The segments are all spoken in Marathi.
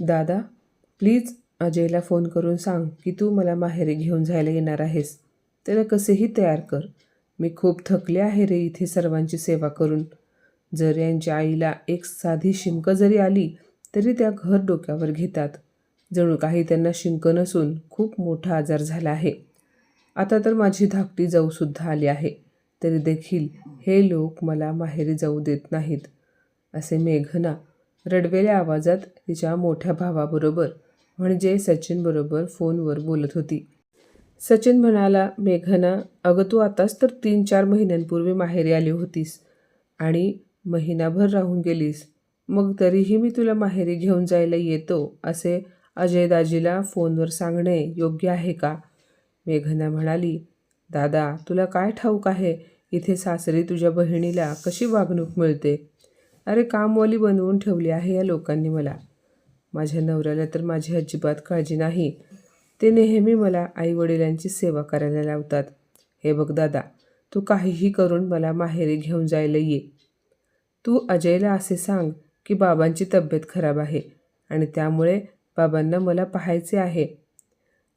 दादा प्लीज अजयला फोन करून सांग की तू मला माहेरी घेऊन जायला येणार आहेस. त्याला कसेही तयार कर. मी खूप थकले आहे रे इथे सर्वांची सेवा करून. जर यांच्या आईला एक साधी शिंक जरी आली तरी त्या घर डोक्यावर घेतात. जणू काही त्यांना शिंक नसून खूप मोठा आजार झाला आहे. आता तर माझी धाकटी जाऊसुद्धा आली आहे. तरी देखील हे लोक मला माहेरी जाऊ देत नाहीत. असे मेघना रडवेल्या आवाजात तिच्या मोठ्या भावाबरोबर म्हणजे सचिनबरोबर फोनवर बोलत होती. सचिन म्हणाला मेघना अगं तू आताच तर तीन चार महिन्यांपूर्वी माहेरी आली होतीस आणि महिनाभर राहून गेलीस. मग तरीही मी तुला माहेरी घेऊन जायला येतो असे अजयदाजीला फोनवर सांगणे योग्य आहे का? मेघना म्हणाली दादा तुला काय ठाऊक आहे? इथे सासरी तुझ्या बहिणीला कशी वागणूक मिळते? अरे कामवाली बनवून ठेवली आहे या लोकांनी मला. माझ्या नवऱ्याला तर माझी अजिबात काळजी नाही. ते नेहमी मला आईवडिलांची सेवा करायला लावतात. हे बघ दादा तू काहीही करून मला माहेरी घेऊन जायला ये. तू अजयला असे सांग की बाबांची तब्येत खराब आहे आणि त्यामुळे बाबांना मला पाहायचे आहे.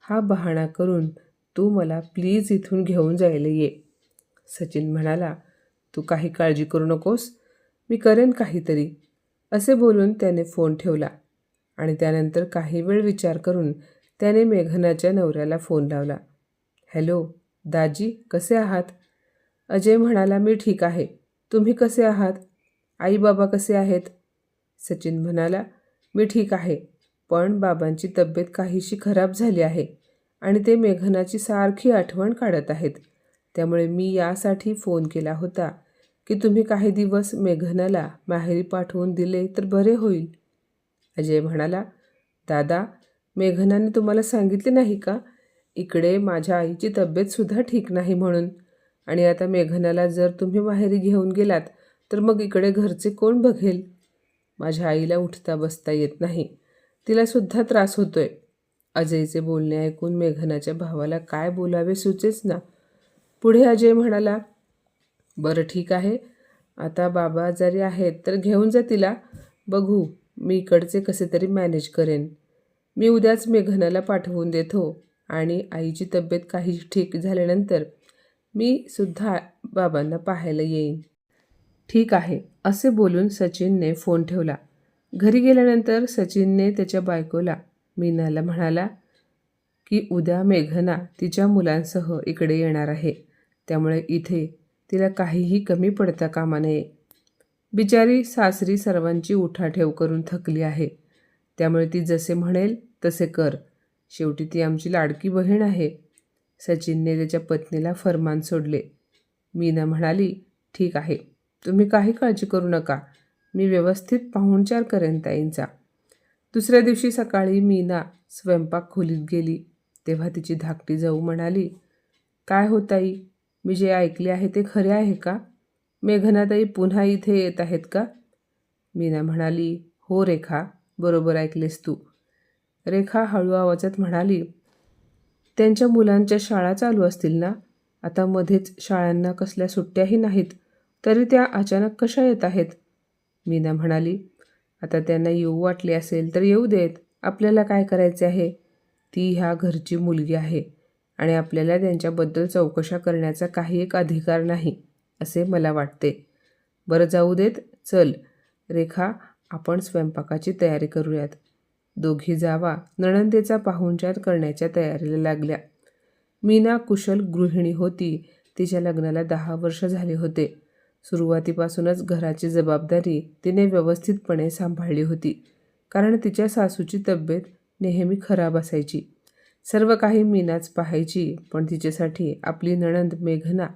हा बहाणा करून तू मला प्लीज इथून घेऊन जायला ये. सचिन म्हणाला तू काही काळजी करू नकोस. मी करेन काहीतरी असे बोलून त्याने फोन ठेवला आणि त्यानंतर काही वेळ विचार करून त्याने मेघनाच्या नवऱ्याला फोन लावला. हॅलो दाजी कसे आहात? अजय म्हणाला मी ठीक आहे. तुम्ही कसे आहात? आई बाबा कसे आहेत? सचिन म्हणाला मी ठीक आहे पण बाबांची तब्येत काहीशी खराब झाली आहे आणि ते मेघनाची सारखी आठवण काढत आहेत. त्यामुळे मी यासाठी फोन केला होता. की तुम्ही काही दिवस मेघनाला माहेरी पाठवून दिले तर बरे होईल. अजय म्हणाला दादा मेघनाने तुम्हाला सांगितले नाही का? इकडे माझ्या आईची तब्येतसुद्धा ठीक नाही म्हणून. आणि आता मेघनाला जर तुम्ही माहेरी घेऊन गेलात तर मग इकडे घरचे कोण बघेल? माझ्या आईला उठता बसता येत नाही. तिलासुद्धा त्रास होतोय. अजयचे बोलणे ऐकून मेघनाच्या भावाला काय बोलावे सुचेच ना. पुढे अजय म्हणाला बरं ठीक आहे. आता बाबा आजारी आहेत तर घेऊन जा तिला. बघू मी इकडचे कसे तरी मॅनेज करेन. मी उद्याच मेघनाला पाठवून देतो आणि आईची तब्येत काही ठीक झाल्यानंतर मी सुद्धा बाबांना पाहायला येईन. ठीक आहे असे बोलून सचिनने फोन ठेवला. घरी गेल्यानंतर सचिनने त्याच्या बायकोला मीनाला म्हणाला की उद्या मेघना तिच्या मुलांसह इकडे येणार आहे. त्यामुळे इथे तिला काहीही कमी पडता कामा नये बिचारी सासरी सर्वांची उठाठेव करून थकली आहे. त्यामुळे ती जसे म्हणेल तसे कर. शेवटी ती आमची लाडकी बहीण आहे. सचिनने त्याच्या पत्नीला फरमान सोडले. मीना म्हणाली ठीक आहे. तुम्ही काही काळजी करू नका. मी व्यवस्थित पाहुणचार करेन ताईंचा. दुसऱ्या दिवशी सकाळी मीना स्वयंपाक खोलीत गेली. तेव्हा तिची धाकटी जाऊ म्हणाली काय हो ताई? मी जे ऐकले आहे ते खरे आहे का? मेघनाताई पुन्हा इथे येत आहेत का? मीना म्हणाली हो रेखा बरोबर ऐकलेस तू. रेखा हळू आवाजात म्हणाली त्यांच्या मुलांच्या शाळा चालू असतील ना? आता मध्येच शाळांना कसल्या सुट्ट्याही नाहीत तरी त्या अचानक कशा येत आहेत? मीना म्हणाली आता त्यांना येऊ वाटले असेल तर येऊ देत. आपल्याला काय करायचे आहे? ती ह्या घरची मुलगी आहे. आणि आपल्याला त्यांच्याबद्दल चौकशा करण्याचा काही एक अधिकार नाही असे मला वाटते. बरं जाऊ देत. चल. रेखा आपण स्वयंपाकाची तयारी करूयात. दोघी जावा. नणंदेचा पाहुणचार करण्याच्या तयारीला लागल्या. मीना कुशल गृहिणी होती. तिच्या लग्नाला दहा वर्ष झाले होते. सुरुवातीपासूनच घराची जबाबदारी तिने व्यवस्थितपणे सांभाळली होती. कारण तिच्या सासूची तब्येत नेहमी खराब असायची. सर्व काही मीनाच पाहायची पण तिच्यासाठी आपली नणंद मेघना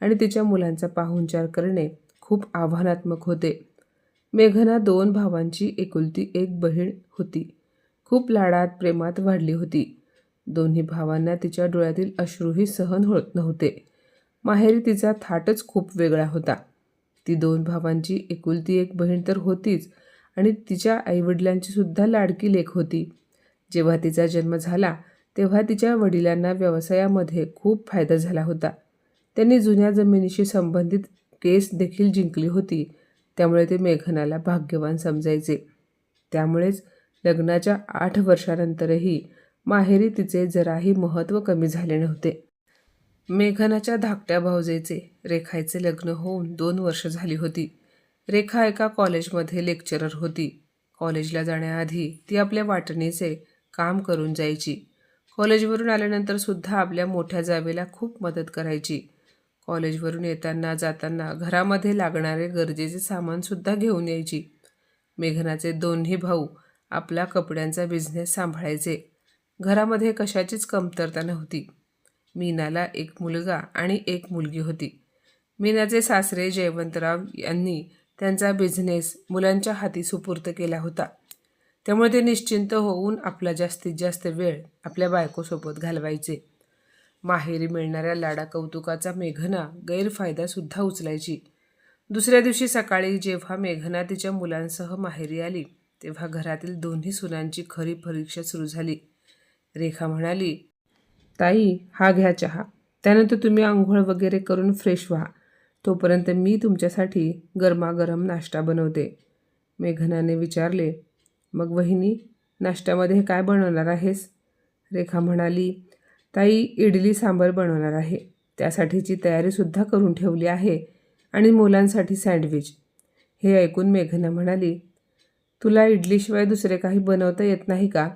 आणि तिच्या मुलांचा पाहुणचार करणे खूप आव्हानात्मक होते. मेघना दोन भावांची एकुलती एक बहीण होती. खूप लाडात प्रेमात वाढली होती. दोन्ही भावांना तिच्या डोळ्यातील अश्रूही सहन होत नव्हते. माहेरी तिचा थाटच खूप वेगळा होता. ती दोन भावांची एकुलती एक बहीण तर होतीच आणि तिच्या आईवडिलांची सुद्धा लाडकी लेख होती. जेव्हा तिचा जन्म झाला तेव्हा तिच्या वडिलांना व्यवसायामध्ये खूप फायदा झाला होता. त्यांनी जुन्या जमिनीशी संबंधित केस देखील जिंकली होती. त्यामुळे ते मेघनाला भाग्यवान समजायचे. त्यामुळेच लग्नाच्या आठ वर्षानंतरही माहेरी तिचे जराही महत्त्व कमी झाले नव्हते. मेघनाच्या धाकट्या भाऊजेचे रेखाचे लग्न होऊन दोन वर्ष झाली होती. रेखा एका कॉलेजमध्ये लेक्चरर होती. कॉलेजला जाण्याआधी ती आपल्या वाटणीचे काम करून जायची. कॉलेजवरून आल्यानंतर सुद्धा आपल्या मोठ्या जावेला खूप मदत करायची. कॉलेजवरून येताना जाताना घरामध्ये लागणारे गरजेचे सामानसुद्धा घेऊन यायची. मेघनाचे दोन्ही भाऊ आपला कपड्यांचा बिझनेस सांभाळायचे. घरामध्ये कशाचीच कमतरता नव्हती. मीनाला एक मुलगा आणि एक मुलगी होती. मीनाचे सासरे जयवंतराव यांनी त्यांचा बिझनेस मुलांच्या हाती सुपूर्त केला होता. त्यामुळे ते निश्चिंत होऊन आपला जास्तीत जास्त वेळ आपल्या बायकोसोबत घालवायचे. माहेरी मिळणाऱ्या लाडा कौतुकाचा मेघना गैरफायदासुद्धा उचलायची. दुसऱ्या दिवशी सकाळी जेव्हा मेघना तिच्या मुलांसह माहेरी आली तेव्हा घरातील दोन्ही सुनांची खरी परीक्षा सुरू झाली. रेखा म्हणाली ताई हा घ्या चहा. त्यानंतर तुम्ही आंघोळ वगैरे करून फ्रेश व्हा. तोपर्यंत मी तुमच्यासाठी गरमागरम नाश्ता बनवते. मेघनाने विचारले मग वहिनी नाश्त्यामध्ये काय बनवणार आहेस? रेखा म्हणाली ताई इडली सांबर बनवणार आहे. त्यासाठीची तयारीसुद्धा करून ठेवली आहे आणि मुलांसाठी सँडविच. हे ऐकून मेघना म्हणाली तुला इडलीशिवाय दुसरे काही बनवता येत नाही का?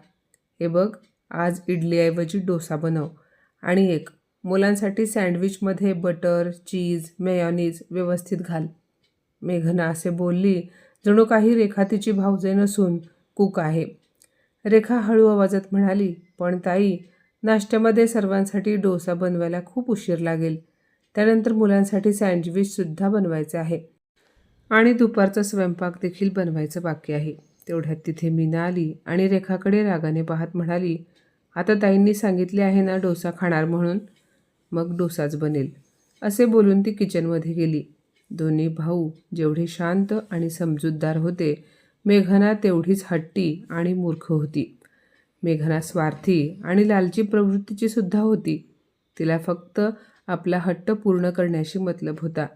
हे बघ आज इडलीऐवजी डोसा बनव. आणि एक मुलांसाठी सँडविचमध्ये बटर चीज मेयोनीज व्यवस्थित घाल. मेघना असे बोलली जणू काही रेखा तिची भावजे नसून कुक आहे. रेखा हळू आवाजात म्हणाली पण ताई नाश्त्यामध्ये सर्वांसाठी डोसा बनवायला खूप उशीर लागेल. त्यानंतर मुलांसाठी सँडविचसुद्धा बनवायचं आहे. आणि दुपारचा स्वयंपाक देखील बनवायचं बाकी आहे. तेवढ्यात तिथे मीना आली आणि रेखाकडे रागाने पाहत म्हणाली आता ताईंनी सांगितले आहे ना डोसा खाणार म्हणून? मग डोसाच बनेल. असे बोलून ती किचनमध्ये गेली. दोन्ही भाऊ जेवढे शांत आणि समजूतदार होते मेघना तेवढीच हट्टी आणि मूर्ख होती. मेघना स्वार्थी आणि लालची प्रवृत्तीची सुद्धा होती. तिला फक्त आपला हट्ट पूर्ण करण्याशी मतलब होता.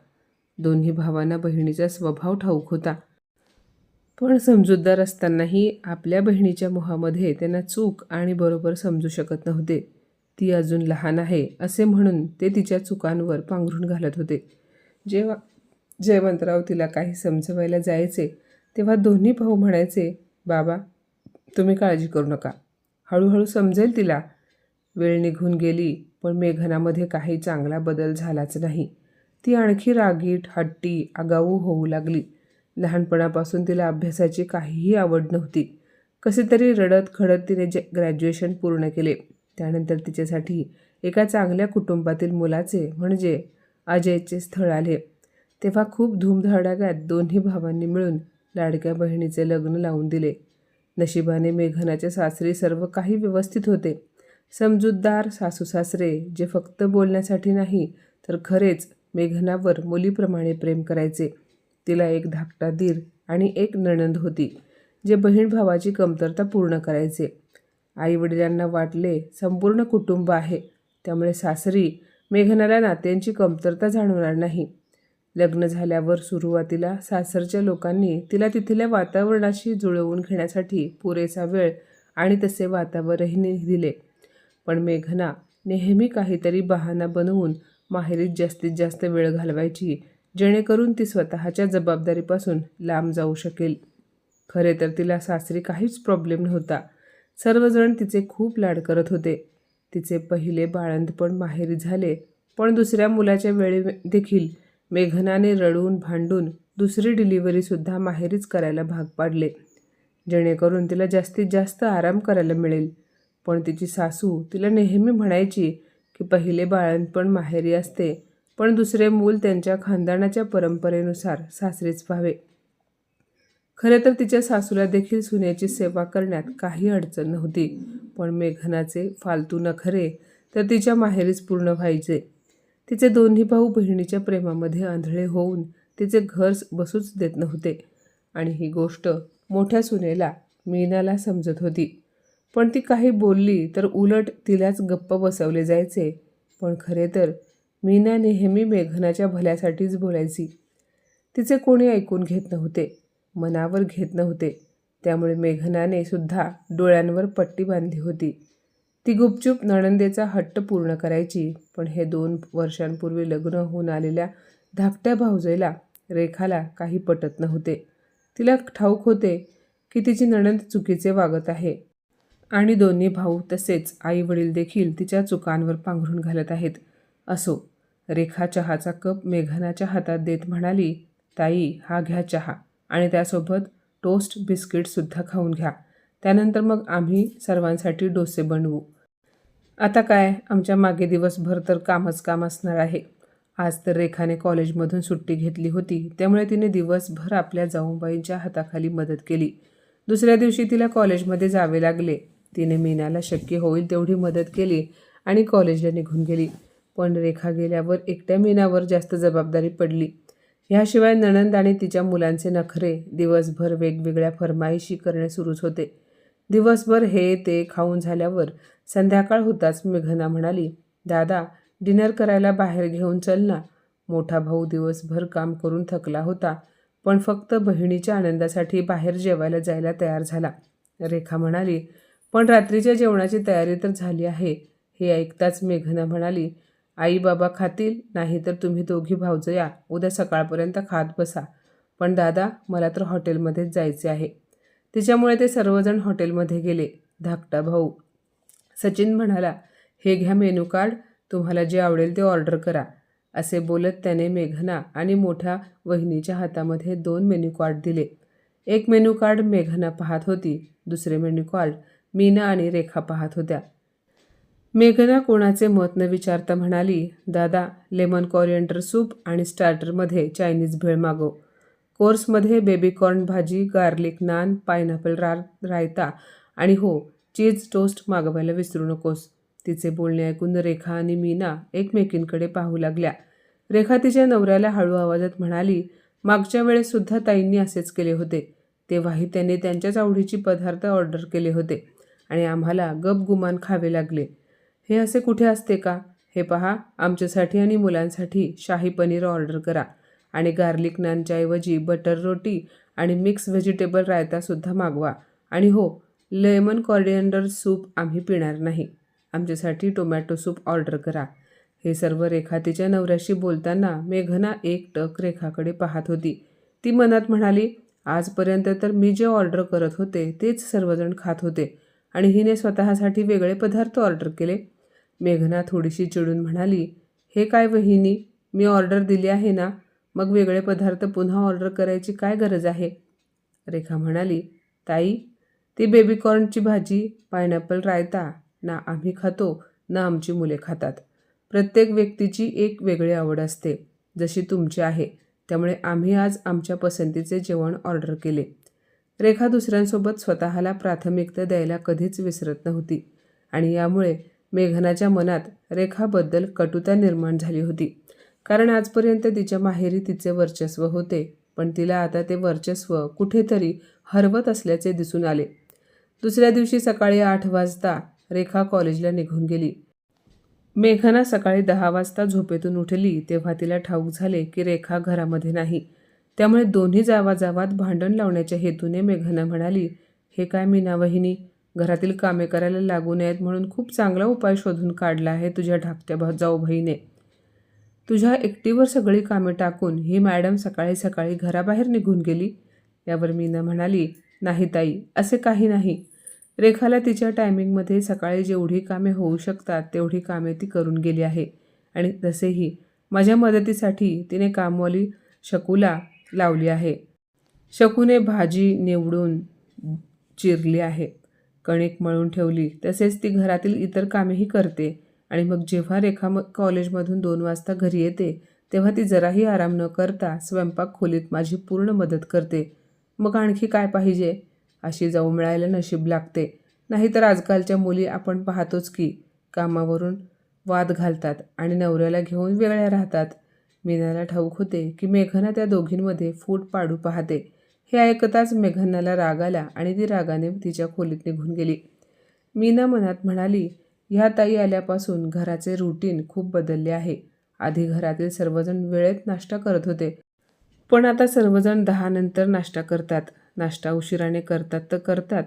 दोन्ही भावांना बहिणीचा स्वभाव ठाऊक होता. पण समजूतदार असतानाही आपल्या बहिणीच्या मोहामध्ये त्यांना चूक आणि बरोबर समजू शकत नव्हते. ती अजून लहान आहे असे म्हणून ते तिच्या चुकांवर पांघरून घालत होते. जेव्हा जयवंतराव तिला काही समजवायला जायचे तेव्हा दोन्ही भाऊ म्हणायचे बाबा तुम्ही काळजी करू नका. हळूहळू समजेल तिला. वेळ निघून गेली पण मेघनामध्ये काही चांगला बदल झालाच नाही. ती आणखी रागीट हट्टी आगाऊ होऊ लागली. लहानपणापासून तिला अभ्यासाची काहीही आवड नव्हती. कसे तरी रडत खडत तिने जे ग्रॅज्युएशन पूर्ण केले. त्यानंतर तिच्यासाठी एका चांगल्या कुटुंबातील मुलाचे म्हणजे अजयचे स्थळ आले. तेव्हा खूप धूमधडाक्यात दोन्ही भावांनी मिळून लाडक्या बहिणीचे लग्न लावून दिले. नशिबाने मेघनाच्या सासरी सर्व काही व्यवस्थित होते. समजूतदार सासू सासरे जे फक्त बोलण्यासाठी नाही तर खरेच मेघनावर मुलीप्रमाणे प्रेम करायचे. तिला एक धाकटा दीर आणि एक नणंद होती जे बहीण भावाची कमतरता पूर्ण करायचे. आईवडिलांना वाटले संपूर्ण कुटुंब आहे त्यामुळे सासरी मेघनाला नात्यांची कमतरता जाणवणार नाही. लग्न झाल्यावर सुरुवातीला सासरच्या लोकांनी तिला तिथल्या वातावरणाशी जुळवून घेण्यासाठी पुरेसा वेळ आणि तसे वातावरणही दिले. पण मेघना नेहमी काहीतरी बहाणा बनवून माहेरीत जास्तीत जास्त वेळ घालवायची जेणेकरून ती स्वतःच्या जबाबदारीपासून लांब जाऊ शकेल. खरे तर तिला सासरी काहीच प्रॉब्लेम नव्हता. सर्वजण तिचे खूप लाड करत होते. तिचे पहिले बाळंतपण माहेरी झाले पण दुसऱ्या मुलाच्या वेळी देखील मेघनाने रडून भांडून दुसरी डिलिव्हरीसुद्धा माहेरीच करायला भाग पाडले. जेणेकरून तिला जास्तीत जास्त आराम करायला मिळेल. पण तिची सासू तिला नेहमी म्हणायची की पहिले बाळंतपण माहेरी असते पण दुसरे मूल त्यांच्या खानदानाच्या परंपरेनुसार सासरीच व्हावे. खरे तर तिच्या सासूला देखील सुनेची सेवा करण्यात काही अडचण नव्हती पण मेघनाचे फालतू नखरे तर तिच्या माहेरीच पूर्ण व्हायचे. तिचे दोन्ही भाऊ बहिणीच्या प्रेमामध्ये आंधळे होऊन तिचे घर बसूच देत नव्हते. आणि ही गोष्ट मोठ्या सुनेला मीनाला समजत होती. पण ती काही बोलली तर उलट तिलाच गप्प बसवले जायचे. पण खरे तर मीना नेहमी मेघनाच्या भल्यासाठीच बोलायची. तिचे कोणी ऐकून घेत नव्हते मनावर घेत नव्हते. त्यामुळे मेघनाने सुद्धा डोळ्यांवर पट्टी बांधली होती. ती गुपचूप नणंदेचा हट्ट पूर्ण करायची पण हे दोन वर्षांपूर्वी लग्न होऊन आलेल्या धाकट्या भाऊजाईला रेखाला काही पटत नव्हते. तिला ठाऊक होते की तिची नणंद चुकीचे वागत आहे आणि दोन्ही भाऊ तसेच आई वडील देखील तिच्या चुकांवर पांघरून घालत आहेत. असो रेखा चहाचा कप मेघनाच्या हातात देत म्हणाली ताई हा घ्या चहा आणि त्यासोबत टोस्ट बिस्किटसुद्धा खाऊन घ्या. त्यानंतर मग आम्ही सर्वांसाठी डोसे बनवू. आता काय? आमच्या मागे दिवसभर तर कामच काम असणार आहे. आज तर रेखाने कॉलेजमधून सुट्टी घेतली होती त्यामुळे तिने दिवसभर आपल्या जाऊबाईंच्या हाताखाली मदत केली. दुसऱ्या दिवशी तिला कॉलेजमध्ये जावे लागले. तिने मीनाला शक्य होईल तेवढी मदत केली आणि कॉलेजला निघून गेली. पण रेखा गेल्यावर एकट्या मीनावर जास्त जबाबदारी पडली. ह्याशिवाय नणंद आणि तिच्या मुलांचे नखरे दिवसभर वेगवेगळ्या फरमाईशी करणे सुरूच होते. दिवसभर हे ते खाऊन झाल्यावर संध्याकाळ होताच मेघना म्हणाली दादा डिनर करायला बाहेर घेऊन चल ना. मोठा भाऊ दिवसभर काम करून थकला होता पण फक्त बहिणीच्या आनंदासाठी बाहेर जेवायला जायला तयार झाला. रेखा म्हणाली पण रात्रीच्या जेवणाची तयारी तर झाली आहे. हे ऐकताच मेघना म्हणाली आई बाबा खातील नाही तर तुम्ही दोघी भावजं या उद्या सकाळपर्यंत खात बसा. पण दादा मला तर हॉटेलमध्येच जायचे आहे. तिच्यामुळे ते सर्वजण हॉटेलमध्ये गेले. धाकटा भाऊ. सचिन म्हणाला हे घ्या मेनू कार्ड तुम्हाला जे आवडेल ते ऑर्डर करा. असे बोलत त्याने मेघना आणि मोठ्या वहिनीच्या हातामध्ये दोन मेन्यू कार्ड दिले. एक मेन्यू कार्ड मेघना पाहत होती दुसरे मेन्यू कार्ड मीना आणि रेखा पाहत होत्या. मेघना कोणाचे मत न विचारता म्हणाली दादा लेमन कॉरिएंटर सूप आणि स्टार्टरमध्ये चायनीज भेळ मागव. कोर्समध्ये बेबीकॉर्न भाजी गार्लिक नान पायनॅपल रा रायता आणि हो चीज टोस्ट मागवायला विसरू नकोस. तिचे बोलणे ऐकून रेखा आणि मीना एकमेकींकडे पाहू लागल्या. रेखा तिच्या नवऱ्याला हळू आवाजात म्हणाली मागच्या वेळेससुद्धा ताईंनी असेच केले होते. तेव्हाही त्यांनी त्यांच्याच आवडीची पदार्थ ऑर्डर केले होते आणि आम्हाला गपगुमान खावे लागले. हे असे कुठे असते का? हे पहा आमच्यासाठी आणि मुलांसाठी शाही पनीर ऑर्डर करा. आणि गार्लिक नानच्याऐवजी बटर रोटी आणि मिक्स व्हेजिटेबल रायतासुद्धा मागवा. आणि हो लेमन कॉरिएंडर सूप आम्ही पिणार नाही. आमच्यासाठी टोमॅटो सूप ऑर्डर करा. हे सर्व रेखा तिच्या नवऱ्याशी बोलताना मेघना एक टक रेखाकडे पाहत होती. ती मनात म्हणाली आजपर्यंत तर मी जे ऑर्डर करत होते तेच सर्वजण खात होते. आणि हिने स्वतःसाठी वेगळे पदार्थ ऑर्डर केले. मेघना थोडीशी चिडून म्हणाली हे काय वहिनी मी ऑर्डर दिली आहे ना? मग वेगळे पदार्थ पुन्हा ऑर्डर करायची काय गरज आहे? रेखा म्हणाली ताई ती बेबीकॉर्नची भाजी पायनॅपल रायता ना आम्ही खातो ना आमची मुले खातात. प्रत्येक व्यक्तीची एक वेगळी आवड असते जशी तुमची आहे. त्यामुळे आम्ही आज आमच्या पसंतीचे जेवण ऑर्डर केले. रेखा दुसऱ्यांसोबत स्वतःला प्राथमिकता द्यायला कधीच विसरत नव्हती. आणि यामुळे मेघनाच्या मनात रेखाबद्दल कटुता निर्माण झाली होती. कारण आजपर्यंत तिच्या माहेरी तिचे वर्चस्व होते पण तिला आता ते वर्चस्व कुठेतरी हरवत असल्याचे दिसून आले. दुसऱ्या दिवशी सकाळी आठ वाजता रेखा कॉलेजला निघून गेली. मेघना सकाळी दहा वाजता झोपेतून उठली तेव्हा तिला ठाऊक झाले की रेखा घरामध्ये नाही. त्यामुळे दोन्ही जावाजावात भांडण लावण्याच्या हेतूने मेघना म्हणाली हे काय मीना वहिनी घरातील कामे करायला लागू नयेत म्हणून खूप चांगला उपाय शोधून काढला आहे तुझ्या ढाकट्या भाऊ जाऊ बहिणीने तुझ्या एकटीवर सगळी कामे टाकून ही मॅडम सकाळी सकाळी घराबाहेर निघून गेली. यावर मीना म्हणाली नाही ताई असे काही नाही. रेखाला तिच्या टायमिंगमध्ये सकाळी जेवढी कामे होऊ शकतात तेवढी कामे ती करून गेली आहे. आणि तसेही माझ्या मदतीसाठी तिने कामवाली शकूला लावली आहे. शकूने भाजी निवडून चिरली आहे. कणिक मळून ठेवली तसेच ती घरातील इतर कामेही करते. आणि मग जेव्हा रेखा म कॉलेजमधून दोन वाजता घरी येते तेव्हा ती जराही आराम न करता स्वयंपाक खोलीत माझी पूर्ण मदत करते. मग आणखी काय पाहिजे? अशी जाऊ मिळायला नशीब लागते. नाहीतर आजकालच्या मुली आपण पाहतोच की कामावरून वाद घालतात आणि नवऱ्याला घेऊन वेगळ्या राहतात. मीनाला ठाऊक होते की मेघना त्या दोघींमध्ये फूट पाडू पाहते. हे ऐकताच मेघनाला राग आला आणि ती रागाने तिच्या खोलीत निघून गेली. मीना मनात म्हणाली ह्या ताई आल्यापासून घराचे रुटीन खूप बदलले आहे. आधी घरातील सर्वजण वेळेत नाश्ता करत होते. पण आता सर्वजण दहा नंतर नाश्ता करतात. नाश्ता उशिराने करतात तर करतात.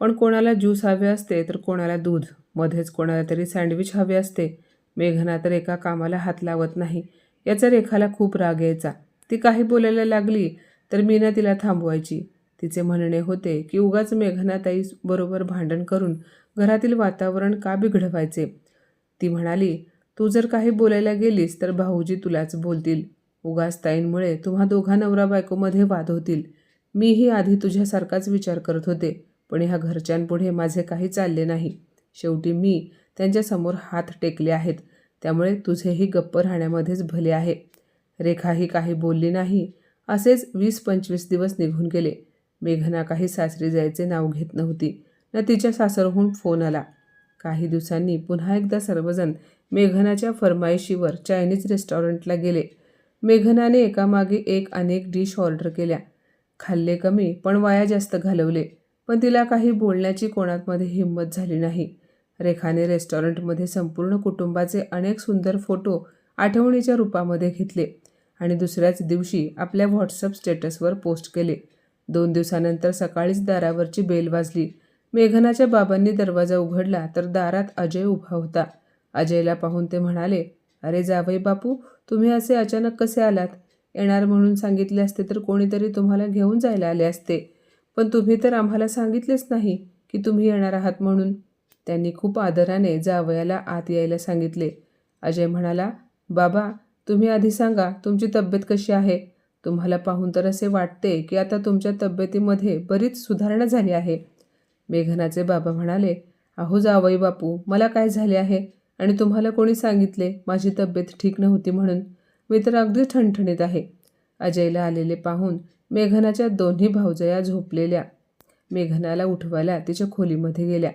पण कोणाला ज्यूस हवे असते तर कोणाला दूध. मध्येच कोणाला तरी सँडविच हवे असते. मेघना तर एका कामाला हात लावत नाही. याचा रेखाला खूप राग यायचा. ती काही बोलायला लागली तर मीना तिला थांबवायची. तिचे म्हणणे होते की उगाच मेघनाताई बरोबर भांडण करून घरातील वातावरण का बिघडवायचे? ती म्हणाली तू जर काही बोलायला गेलीस तर भाऊजी तुलाच बोलतील. उगाच ताईंमुळे तुम्हा दोघा नवरा बायकोमध्ये वाद होतील. मीही आधी तुझ्यासारखाच विचार करत होते पण ह्या घरच्यांपुढे माझे काही चालले नाही. शेवटी मी त्यांच्यासमोर हात टेकले आहेत. त्यामुळे तुझेही गप्प राहण्यामध्येच भले आहे. रेखाही काही बोलली नाही. असेच वीस पंचवीस दिवस निघून गेले. मेघना काही सासरी जायचे नाव घेत नव्हती. न तिच्या सासरहून फोन आला. काही दिवसांनी पुन्हा एकदा सर्वजण मेघनाच्या फरमाईशीवर चायनीज रेस्टॉरंटला गेले. मेघनाने एकामागे एक अनेक डिश ऑर्डर केल्या. खाल्ले कमी पण वाया जास्त घालवले. पण तिला काही बोलण्याची कोणामध्ये हिंमत झाली नाही. रेखाने रेस्टॉरंटमध्ये संपूर्ण कुटुंबाचे अनेक सुंदर फोटो आठवणीच्या रूपामध्ये घेतले आणि दुसऱ्याच दिवशी आपल्या व्हॉट्सअप स्टेटसवर पोस्ट केले. दोन दिवसानंतर सकाळीच दारावरची बेल वाजली. मेघनाच्या बाबांनी दरवाजा उघडला तर दारात अजय उभा होता. अजयला पाहून ते म्हणाले अरे जावई बापू तुम्ही असे अचानक कसे आलात? येणार म्हणून सांगितले असते तर कोणीतरी तुम्हाला घेऊन जायला आले असते. पण तुम्ही तर आम्हाला सांगितलेच नाही की तुम्ही येणार आहात म्हणून. त्यांनी खूप आदराने जावयाला आत यायला सांगितले. अजय म्हणाला बाबा तुम्ही आधी सांगा तुमची तब्येत कशी आहे? तुम्हाला पाहून तर असे वाटते की आता तुमच्या तब्येतीमध्ये बरीच सुधारणा झाली आहे. मेघनाचे बाबा म्हणाले अहो जावई बापू मला काय झाले आहे? आणि तुम्हाला कोणी सांगितले माझी तब्येत ठीक नव्हती म्हणून? मी तर अगदी ठणठणीत आहे. अजयला आलेले पाहून मेघनाच्या दोन्ही भावजया झोपलेल्या. मेघनाला उठवायला तिच्या खोलीमध्ये गेल्या.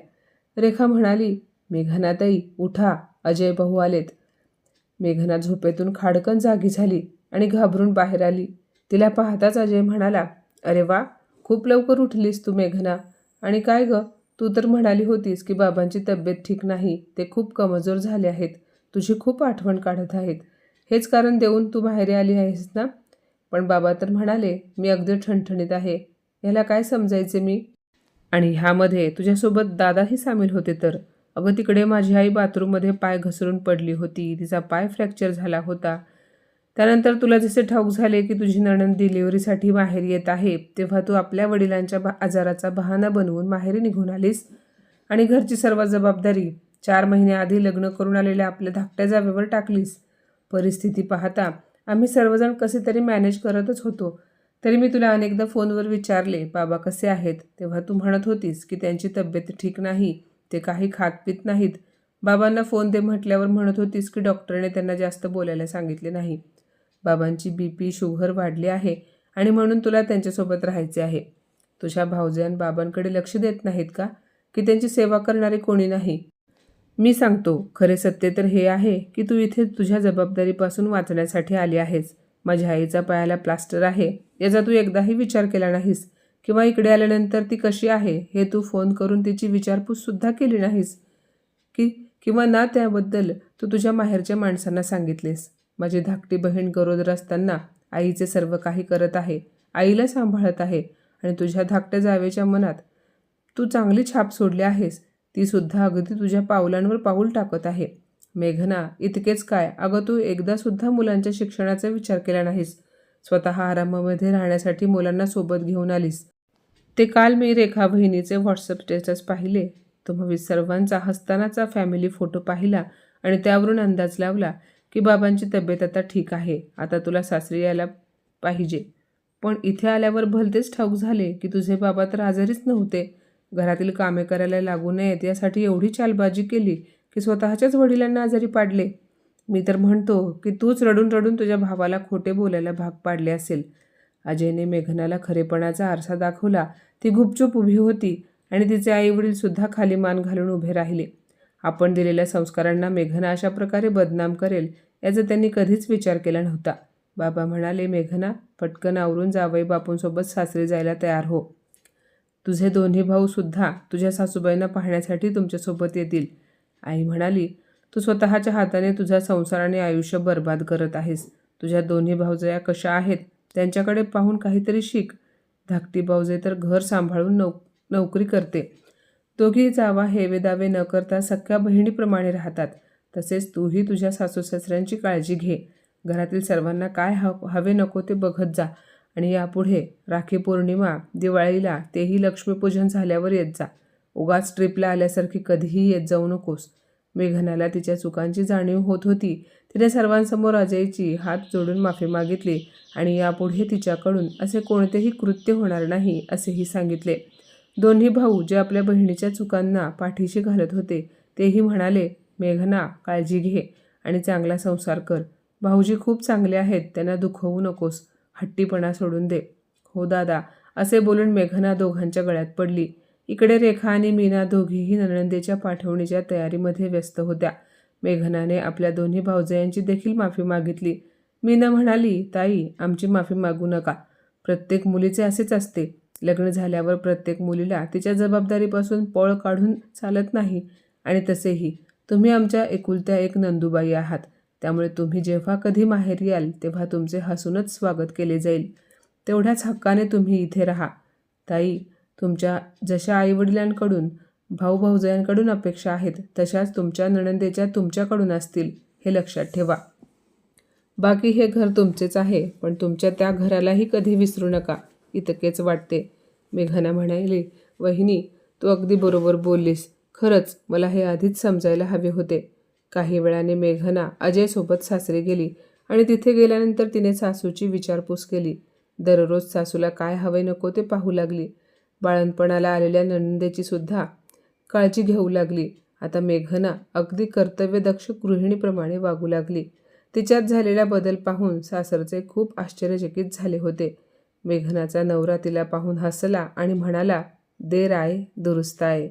रेखा म्हणाली मेघनाताई उठा अजय भाऊ आलेत. मेघना झोपेतून खाडकन जागी झाली आणि घाबरून बाहेर आली. तिला पाहताच अजय म्हणाला अरे वा खूप लवकर उठलीस तू मेघना. आणि काय ग? तू तर म्हणाली होतीस की बाबांची तब्येत ठीक नाही ते खूप कमजोर झाले आहेत. तुझी खूप आठवण काढत आहेत. हेच कारण देऊन तू बाहेर आली आहेस ना? पण बाबा तर म्हणाले मी अगदी ठणठणीत आहे. ह्याला काय समजायचे मी? आणि ह्यामध्ये तुझ्यासोबत दादाही सामील होते तर? अगं तिकडे माझी आई बाथरूममध्ये पाय घसरून पडली होती तिचा पाय फ्रॅक्चर झाला होता. त्यानंतर तुला जसे ठाऊक झाले की तुझी नणंद डिलिव्हरीसाठी बाहेर येत आहे तेव्हा तू आपल्या वडिलांच्या बा आजाराचा बहाणा बनवून माहेरी निघून आलीस. आणि घरची सर्व जबाबदारी चार महिन्याआधी लग्न करून आलेल्या आपल्या धाकट्या जावेवर टाकलीस. परिस्थिती पाहता आम्ही सर्वजण कसे तरी मॅनेज करतच होतो. तरी मी तुला अनेकदा फोनवर विचारले बाबा कसे आहेत? तेव्हा तू म्हणत होतीस की त्यांची तब्येत ठीक नाही ते काही खात पित नाहीत. बाबांना फोन दे म्हटल्यावर म्हणत होतीस की डॉक्टरने त्यांना जास्त बोलायला सांगितले नाही. बाबांची बी पी शुगर वाढली आहे आणि म्हणून तुला त्यांच्यासोबत राहायचे आहे. तुझ्या भावजयान बाबांकडे लक्ष देत नाहीत का? की त्यांची सेवा करणारे कोणी नाही? मी सांगतो खरे सत्य तर हे आहे की तू इथे तुझ्या जबाबदारीपासून वाचण्यासाठी आली आहेस. माझ्या आईचा पायाला प्लास्टर आहे. याचा तू एकदाही विचार केला नाहीस. किंवा इकडे आल्यानंतर ती कशी आहे हे तू फोन करून तिची विचारपूससुद्धा केली नाहीस. की किंवा ना त्याबद्दल तू तुझ्या माहेरच्या माणसांना सांगितलेस. माझी धाकटी बहीण गरोदर असताना आईचे सर्व काही करत आहे. आईला सांभाळत आहे आणि तुझ्या धाकट्या जावेच्या मनात तू चांगली छाप सोडली आहेस. ती सुद्धा अगदी तुझ्या पावलांवर पाऊल टाकत आहे. मेघना इतकेच काय? अगं तू एकदा सुद्धा मुलांच्या शिक्षणाचा विचार केला नाहीस. स्वतः आरामामध्ये राहण्यासाठी मुलांना सोबत घेऊन आलीस. ते काल मी रेखा बहिणीचे व्हॉट्सअप स्टेटस पाहिले. तुम्ही सर्वांचा हसतानाचा फॅमिली फोटो पाहिला आणि त्यावरून अंदाज लावला की बाबांची तब्येत आता ठीक आहे आता तुला सासरी यायला पाहिजे. पण इथे आल्यावर भलतेच ठाऊक झाले की तुझे बाबा तर आजारीच नव्हते. घरातील कामे करायला लागू नयेत यासाठी एवढी चालबाजी केली की स्वतःच्याच वडिलांना आजारी पाडले. मी तर म्हणतो की तूच रडून रडून तुझ्या भावाला खोटे बोलायला भाग पाडले असेल. अजयने मेघनाला खरेपणाचा आरसा दाखवला. ती गुपचूप उभी होती आणि तिचे आईवडीलसुद्धा खाली मान घालून उभे राहिले. आपण दिलेल्या संस्कारांना मेघना अशा प्रकारे बदनाम करेल याचा त्यांनी कधीच विचार केला नव्हता. बाबा म्हणाले मेघना पटकन आवरून जावई बापूंसोबत सासरी जायला तयार हो. तुझे दोन्ही भाऊसुद्धा तुझ्या सासूबाईंना पाहण्यासाठी तुमच्यासोबत येतील. आई म्हणाली तू स्वतःच्या हाताने तुझा संसार आणि आयुष्य बर्बाद करत आहेस. तुझ्या दोन्ही भाऊजया कशा आहेत त्यांच्याकडे पाहून काहीतरी शिक. धाकटी भाऊजे तर घर सांभाळून नौ नोकरी करते. दोघी जावा हेवेदावे न करता सख्या बहिणीप्रमाणे राहतात. तसेच तूही तुझ्या सासू सासऱ्यांची काळजी घे. घरातील सर्वांना काय हव हवे नको ते बघत जा आणि यापुढे राखी पौर्णिमा दिवाळीला तेही लक्ष्मीपूजन झाल्यावर येत जा. उगाच ट्रिपला आल्यासारखी कधीही येत जाऊ नकोस. मेघनाला तिच्या चुकांची जाणीव होत होती. तिने सर्वांसमोर अजयची हात जोडून माफी मागितली आणि यापुढे तिच्याकडून असे कोणतेही कृत्य होणार नाही असेही सांगितले. दोन्ही भाऊ जे आपल्या बहिणीच्या चुकांना पाठीशी घालत होते तेही म्हणाले मेघना काळजी घे आणि चांगला संसार कर. भाऊजी खूप चांगले आहेत त्यांना दुखवू नकोस. हट्टीपणा सोडून दे. हो दादा असे बोलून मेघना दोघांच्या गळ्यात पडली. इकडे रेखा आणि मीना दोघीही नणंदेच्या पाठवणीच्या तयारीमध्ये व्यस्त होत्या. मेघनाने आपल्या दोन्ही भाऊजयांची देखील माफी मागितली. मीना म्हणाली ताई आमची माफी मागू नका. प्रत्येक मुलीचे असेच असते. लग्न झाल्यावर प्रत्येक मुलीला तिच्या जबाबदारीपासून पळ काढून चालत नाही. आणि तसेही तुम्ही आमच्या एकुलत्या एक नंदुबाई आहात. त्यामुळे तुम्ही जेव्हा कधी माहेरी याल तेव्हा तुमचे हसूनच स्वागत केले जाईल. तेवढ्याच हक्काने तुम्ही इथे राहा. ताई तुमच्या जशा आईवडिलांकडून भाऊ भाऊजयांकडून अपेक्षा आहेत तशाच तुमच्या नणंदेच्या तुमच्याकडून असतील हे लक्षात ठेवा. बाकी हे घर तुमचेच आहे पण तुमच्या त्या घरालाही कधी विसरू नका इतकेच वाटते. मेघना म्हणाली वहिनी तू अगदी बरोबर बोललीस. खरंच मला हे आधीच समजायला हवे होते. काही वेळाने मेघना अजयसोबत सासरी गेली आणि तिथे गेल्यानंतर तिने सासूची विचारपूस केली. दररोज सासूला काय हवे नको ते पाहू लागली. बाळणपणाला आलेल्या नंदेची सुद्धा काळजी घेऊ लागली. आता मेघना अगदी कर्तव्यदक्ष गृहिणीप्रमाणे वागू लागली. तिच्यात झालेला बदल पाहून सासरचे खूप आश्चर्यचकित झाले होते. मेघनाचा नवरा तिला पाहून हसला आणि म्हणाला देर आहे दुरुस्त आहे.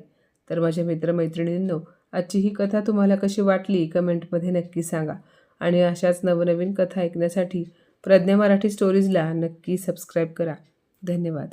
तर माझ्या मित्रमैत्रिणींनो आजची ही कथा तुम्हाला कशी वाटली कमेंटमध्ये नक्की सांगा. आणि अशाच नवनवीन कथा ऐकण्यासाठी प्रज्ञा मराठी स्टोरीजला नक्की सबस्क्राईब करा. धन्यवाद.